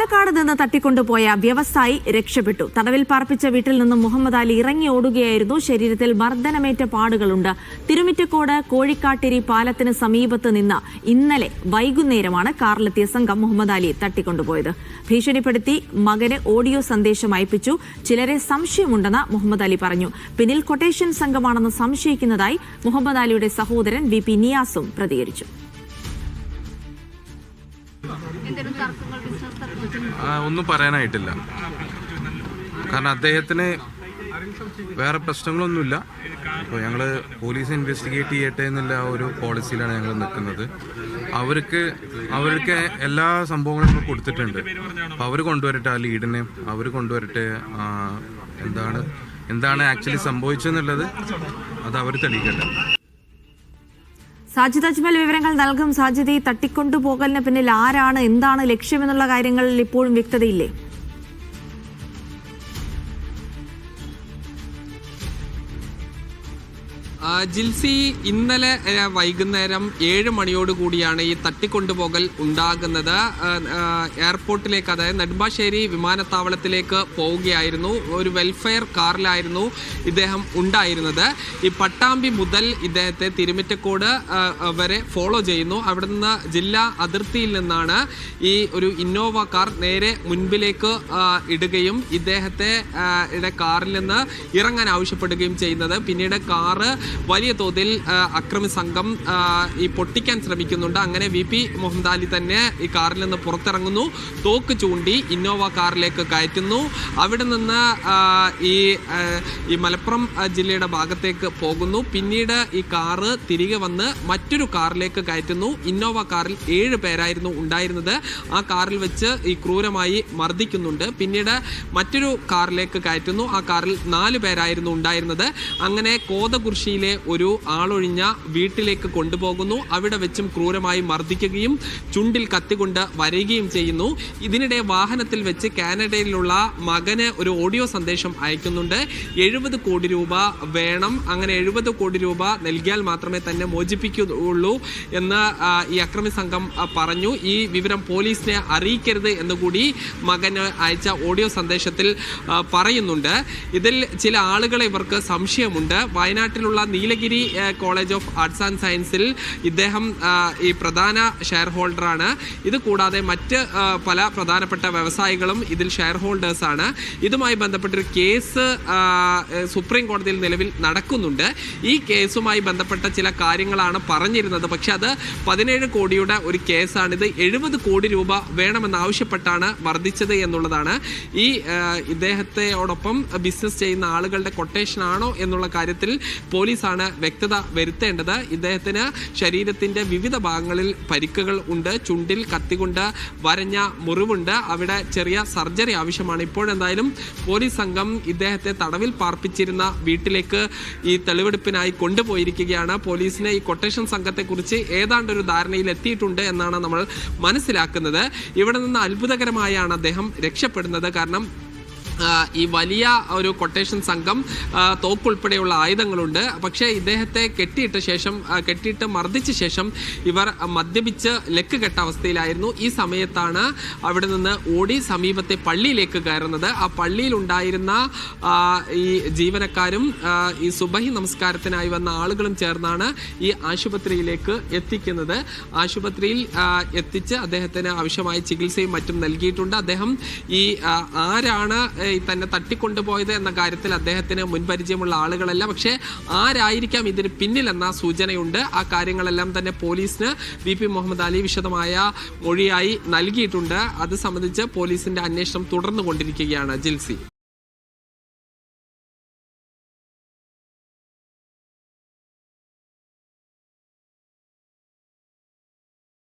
പാലക്കാട് നിന്ന് തട്ടിക്കൊണ്ടുപോയ വ്യവസായി രക്ഷപ്പെട്ടു. തടവിൽ പാർപ്പിച്ച വീട്ടിൽ നിന്നും മുഹമ്മദ് അലി ഇറങ്ങി ഓടുകയായിരുന്നു. ശരീരത്തിൽ മർദ്ദനമേറ്റ പാടുകളുണ്ട്. തിരുമിറ്റക്കോട് കോഴിക്കാട്ടിരി പാലത്തിന് സമീപത്ത് നിന്ന് ഇന്നലെ വൈകുന്നേരമാണ് കാറിലെത്തിയ സംഘം മുഹമ്മദ് അലി തട്ടിക്കൊണ്ടുപോയത്. ഭീഷണിപ്പെടുത്തി മകന് ഓഡിയോ സന്ദേശം അയപ്പിച്ചു. ചിലരെ സംശയമുണ്ടെന്ന് മുഹമ്മദ് അലി പറഞ്ഞു. പിന്നിൽ കൊട്ടേഷൻ സംഘമാണെന്ന് സംശയിക്കുന്നതായി മുഹമ്മദ് അലിയുടെ സഹോദരൻ വി പി നിയാസും പ്രതികരിച്ചു. ഒന്നും പറയാനായിട്ടില്ല. കാരണം അദ്ദേഹത്തിന് വേറെ പ്രശ്നങ്ങളൊന്നുമില്ല. അപ്പോൾ ഞങ്ങൾ പോലീസ് ഇൻവെസ്റ്റിഗേറ്റ് ചെയ്യട്ടെ എന്നുള്ള ആ ഒരു പോളിസിയിലാണ് ഞങ്ങൾ നിൽക്കുന്നത്. അവർക്ക് അവർക്ക് എല്ലാ സംഭവങ്ങളും കൊടുത്തിട്ടുണ്ട്. അപ്പോൾ അവർ കൊണ്ടുവരട്ടെ ആ ലീഡിനെ അവർ കൊണ്ടുവരട്ടെ എന്താണ് എന്താണ് ആക്ച്വലി സംഭവിച്ചെന്നുള്ളത് അത് അവർ തെളിയിക്കട്ടെ. സാജിദ് അജ്മൽ വിവരങ്ങൾ നൽകും. സാജിദ് ഈ തട്ടിക്കൊണ്ടുപോകലിന് പിന്നിൽ ആരാണ്? എന്താണ് ലക്ഷ്യമെന്നുള്ള കാര്യങ്ങളിൽ ഇപ്പോഴും വ്യക്തതയില്ലേ? ജിൽസി ഇന്നലെ വൈകുന്നേരം ഏഴ് മണിയോട് കൂടിയാണ് ഈ തട്ടിക്കൊണ്ടുപോകൽ ഉണ്ടാകുന്നത്. എയർപോർട്ടിലേക്ക് അതായത് നെടുമ്പാശ്ശേരി വിമാനത്താവളത്തിലേക്ക് പോവുകയായിരുന്നു. ഒരു വെൽഫെയർ കാറിലായിരുന്നു ഇദ്ദേഹം ഉണ്ടായിരുന്നത്. ഈ പട്ടാമ്പി മുതൽ ഇദ്ദേഹത്തെ തിരുമിറ്റക്കോട് വരെ ഫോളോ ചെയ്യുന്നു. അവിടെ നിന്ന് ജില്ലാ അതിർത്തിയിൽ നിന്നാണ് ഈ ഒരു ഇന്നോവ കാർ നേരെ മുൻപിലേക്ക് ഇടുകയും ഇദ്ദേഹത്തെ കാറിൽ നിന്ന് ഇറങ്ങാൻ ആവശ്യപ്പെടുകയും ചെയ്യുന്നത്. പിന്നീട് കാറ് വലിയ തോതിൽ അക്രമി സംഘം ഈ പൊട്ടിക്കാൻ ശ്രമിക്കുന്നുണ്ട്. അങ്ങനെ വി പി മുഹമ്മദ് അലി തന്നെ ഈ കാറിൽ നിന്ന് പുറത്തിറങ്ങുന്നു. തോക്ക് ചൂണ്ടി ഇന്നോവ കാറിലേക്ക് കയറ്റുന്നു. അവിടെ നിന്ന് ഈ ഈ മലപ്പുറം ജില്ലയുടെ ഭാഗത്തേക്ക് പോകുന്നു. പിന്നീട് ഈ കാറ് തിരികെ വന്ന് മറ്റൊരു കാറിലേക്ക് കയറ്റുന്നു. ഇന്നോവ കാറിൽ ഏഴ് പേരായിരുന്നു ഉണ്ടായിരുന്നത്. ആ കാറിൽ വെച്ച് ഈ ക്രൂരമായി മർദ്ദിക്കുന്നുണ്ട്. പിന്നീട് മറ്റൊരു കാറിലേക്ക് കയറ്റുന്നു. ആ കാറിൽ നാല് പേരായിരുന്നു ഉണ്ടായിരുന്നത്. അങ്ങനെ കോതകുർശിയിലെ ഒരു ആളൊഴിഞ്ഞ വീട്ടിലേക്ക് കൊണ്ടുപോകുന്നു. അവിടെ വെച്ചും ക്രൂരമായി മർദ്ദിക്കുകയും ചുണ്ടിൽ കത്തികൊണ്ട് വരികയും ചെയ്യുന്നു. ഇതിനിടെ വാഹനത്തിൽ വെച്ച് കാനഡയിലുള്ള മകന് ഒരു ഓഡിയോ സന്ദേശം അയക്കുന്നുണ്ട്. എഴുപത് കോടി രൂപ വേണം. അങ്ങനെ എഴുപത് കോടി രൂപ നൽകിയാൽ മാത്രമേ തന്നെ മോചിപ്പിക്കുകയുള്ളൂ എന്ന് ഈ അക്രമി സംഘം പറഞ്ഞു. ഈ വിവരം പോലീസിനെ അറിയിക്കരുത് എന്നുകൂടി മകന് അയച്ച ഓഡിയോ സന്ദേശത്തിൽ പറയുന്നുണ്ട്. ഇതിൽ ചില ആളുകളെ ഇവർക്ക് സംശയമുണ്ട്. വയനാട്ടിലുള്ള Nilgiri college of arts and സയൻസിൽ ഇദ്ദേഹം ഈ പ്രധാന ഷെയർ ഹോൾഡറാണ് ഇത് കൂടാതെ മറ്റ് പല പ്രധാനപ്പെട്ട വ്യവസായികളും ഇതിൽ ഷെയർ ഹോൾഡേഴ്സ് ആണ്. ഇതുമായി ബന്ധപ്പെട്ടൊരു കേസ് സുപ്രീം കോടതിയിൽ നിലവിൽ നടക്കുന്നുണ്ട്. ഈ കേസുമായി ബന്ധപ്പെട്ട ചില കാര്യങ്ങളാണ് പറഞ്ഞിരുന്നത്. പക്ഷെ അത് പതിനേഴ് കോടിയുടെ ഒരു കേസാണിത്. എഴുപത് കോടി രൂപ വേണമെന്നാവശ്യപ്പെട്ടാണ് വർദ്ധിച്ചത് എന്നുള്ളതാണ്. ഈ ഇദ്ദേഹത്തെയോടൊപ്പം ബിസിനസ് ചെയ്യുന്ന ആളുകളുടെ കൊട്ടേഷൻ ആണോ എന്നുള്ള കാര്യത്തിൽ പോലീസാണ് വ്യക്തത വരുത്തേണ്ടത്. ഇദ്ദേഹത്തിന് ശരീരത്തിന്റെ വിവിധ ഭാഗങ്ങളിൽ പരിക്കുകൾ ഉണ്ട്. ചുണ്ടിൽ കത്തികൊണ്ട് വരഞ്ഞ മുറിവുണ്ട്. അവിടെ ചെറിയ സർജറി ആവശ്യമാണ്. ഇപ്പോഴെന്തായാലും പോലീസ് സംഘം ഇദ്ദേഹത്തെ തടവിൽ പാർപ്പിച്ചിരുന്ന വീട്ടിലേക്ക് ഈ തെളിവെടുപ്പിനായി കൊണ്ടുപോയിരിക്കുകയാണ്. പോലീസിന് ഈ കൊട്ടേഷൻ സംഘത്തെക്കുറിച്ച് ഏതാണ്ട് ഒരു ധാരണയിൽ എത്തിയിട്ടുണ്ട് എന്നാണ് നമ്മൾ മനസ്സിലാക്കുന്നത്. ഇവിടെ നിന്ന് അത്ഭുതകരമായാണ് അദ്ദേഹം രക്ഷപ്പെടുന്നത്. കാരണം ഈ വലിയ ഒരു കൊട്ടേഷൻ സംഘം തോക്കുൾപ്പെടെയുള്ള ആയുധങ്ങളുണ്ട്. പക്ഷേ ഇദ്ദേഹത്തെ കെട്ടിയിട്ട ശേഷം കെട്ടിയിട്ട് മർദ്ദിച്ച ശേഷം ഇവർ മദ്യപിച്ച് ലക്ക് കെട്ട അവസ്ഥയിലായിരുന്നു. ഈ സമയത്താണ് അവിടെ നിന്ന് ഓടി സമീപത്തെ പള്ളിയിലേക്ക് കയറുന്നത്. ആ പള്ളിയിൽ ഉണ്ടായിരുന്ന ഈ ജീവനക്കാരും ഈ സുബഹി നമസ്കാരത്തിനായി വന്ന ആളുകളും ചേർന്നാണ് ഈ ആശുപത്രിയിലേക്ക് എത്തിക്കുന്നത്. ആശുപത്രിയിൽ എത്തിച്ച് അദ്ദേഹത്തിന് ആവശ്യമായ ചികിത്സയും മറ്റും നൽകിയിട്ടുണ്ട്. അദ്ദേഹം ഈ ആരാണ് തന്നെ തട്ടിക്കൊണ്ടുപോയത് എന്ന കാര്യത്തിൽ അദ്ദേഹത്തിന് മുൻപരിചയമുള്ള ആളുകളല്ല. പക്ഷേ ആരായിരിക്കാം ഇതിന് പിന്നിലെന്ന സൂചനയുണ്ട്. ആ കാര്യങ്ങളെല്ലാം തന്നെ പോലീസിന് വി പി മുഹമ്മദ് അലി വിശദമായ മൊഴിയായി നൽകിയിട്ടുണ്ട്. അത് സംബന്ധിച്ച് പോലീസിന്റെ അന്വേഷണം തുടർന്നുകൊണ്ടിരിക്കുകയാണ്. ജിൽസി.